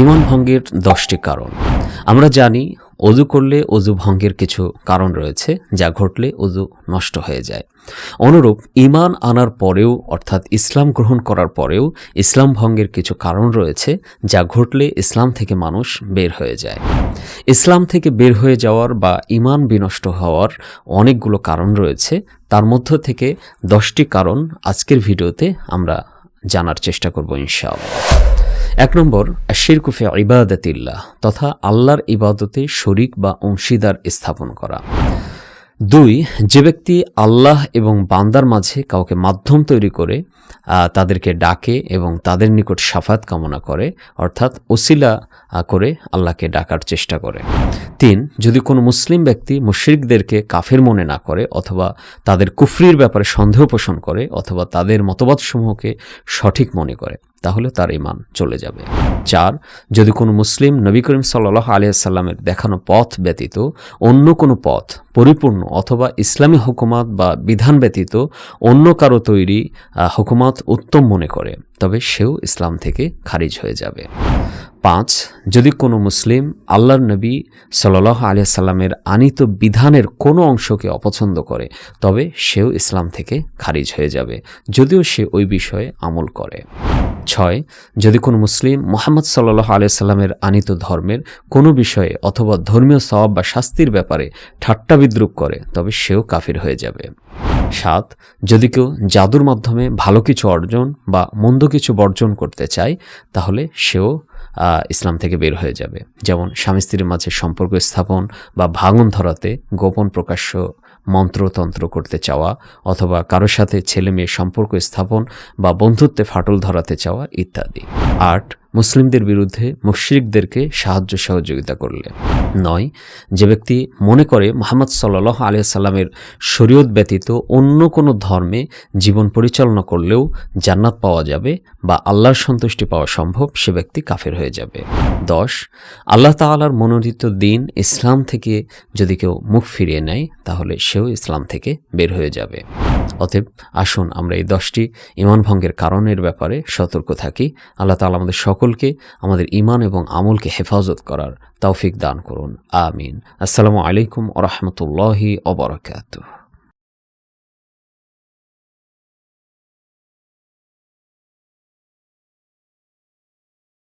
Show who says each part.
Speaker 1: ইমান ভঙ্গের দশটি কারণ। আমরা জানি, অজু করলে অজু ভঙ্গের কিছু কারণ রয়েছে যা ঘটলে অজু নষ্ট হয়ে যায়। অনুরূপ ইমান আনার পরেও, অর্থাৎ ইসলাম গ্রহণ করার পরেও, ইসলাম ভঙ্গের কিছু কারণ রয়েছে যা ঘটলে ইসলাম থেকে মানুষ বের হয়ে যায়। ইসলাম থেকে বের হয়ে যাওয়ার বা ইমান বিনষ্ট হওয়ার অনেকগুলো কারণ রয়েছে। তার মধ্য থেকে দশটি কারণ আজকের ভিডিওতে আমরা জানার চেষ্টা করব ইনশাআল্লাহ। এক নম্বর শিরকুফে ইবাদতিল্লাহ, তথা আল্লাহর ইবাদতে শরিক বা অংশীদার স্থাপন করা। দুই, যে ব্যক্তি আল্লাহ এবং বান্দার মাঝে কাউকে মাধ্যম তৈরি করে তাদেরকে ডাকে এবং তাদের নিকট সাফাত কামনা করে, অর্থাৎ ওসিলা করে আল্লাহকে ডাকার চেষ্টা করে। তিন, যদি কোনো মুসলিম ব্যক্তি মুশরিকদেরকে কাফের মনে না করে অথবা তাদের কুফরির ব্যাপারে সন্দেহ পোষণ করে অথবা তাদের মতবাদসমূহকে সঠিক মনে করে তাহলে তার ইমান চলে যাবে। চার, যদি কোনো মুসলিম নবী করিম সাল্লাহ আলিয়াল্লামের দেখানো পথ ব্যতীত অন্য কোনো পথ পরিপূর্ণ অথবা ইসলামী হুকুমাত বা বিধান ব্যতীত অন্য কারও তৈরি হুকুমাত উত্তম মনে করে, তবে সেও ইসলাম থেকে খারিজ হয়ে যাবে। পাঁচ, যদি কোনো মুসলিম আল্লাহর নবী সাল্লাহ আলিয়া সাল্লামের আনিত বিধানের কোনো অংশকে অপছন্দ করে, তবে সেও ইসলাম থেকে খারিজ হয়ে যাবে, যদিও সে ওই বিষয়ে আমল করে। ছয়, যদি কোনো মুসলিম মোহাম্মদ সাল্লাহ আলিয়া সাল্লামের আনিত ধর্মের কোনো বিষয়ে অথবা ধর্মীয় সওয়াব বা শাস্তির ব্যাপারে ঠাট্টা বিদ্রুপ করে, তবে সেও কাফির হয়ে যাবে। সাত, যদি কেউ জাদুর মাধ্যমে ভালো কিছু অর্জন বা মন্দ কিছু বর্জন করতে চায়, তাহলে সেও ইসলাম থেকে বের হয়ে যাবে। যেমন স্বামী স্ত্রীর মাঝে সম্পর্ক স্থাপন বা ভাঙন ধরাতে গোপন প্রকাশ্য মন্ত্রতন্ত্র করতে চাওয়া অথবা কারোর সাথে ছেলে মেয়ে সম্পর্ক স্থাপন বা বন্ধুত্বে ফাটল ধরাতে চাওয়া ইত্যাদি। আট মুসলিমদের বিরুদ্ধে মুশরিকদেরকে সাহায্য সহযোগিতা করলে। নয়, যে ব্যক্তি মনে করে মোহাম্মদ সাল্লাহ আলিয়া সাল্লামের শরীয়ত ব্যতীত অন্য কোনো ধর্মে জীবন পরিচালনা করলেও জান্নাত পাওয়া যাবে বা আল্লাহর সন্তুষ্টি পাওয়া সম্ভব, সে ব্যক্তি কাফের হয়ে যাবে। দশ, আল্লাহ তাআলার মনোনীত দিন ইসলাম থেকে যদি কেউ মুখ ফিরিয়ে নেয়, তাহলে সেও ইসলাম থেকে বের হয়ে যাবে। অতএব আসুন আমরা এই দশটি ইমান ভঙ্গের কারণের ব্যাপারে সতর্ক থাকি। আল্লাহ তাআলা আমাদের সকলকে আমাদের ইমান এবং আমলকে হেফাজত করার তৌফিক দান করুন। আমিন। আসসালামু আলাইকুম ওরহমতুল্লাহি অবরাকাতুহ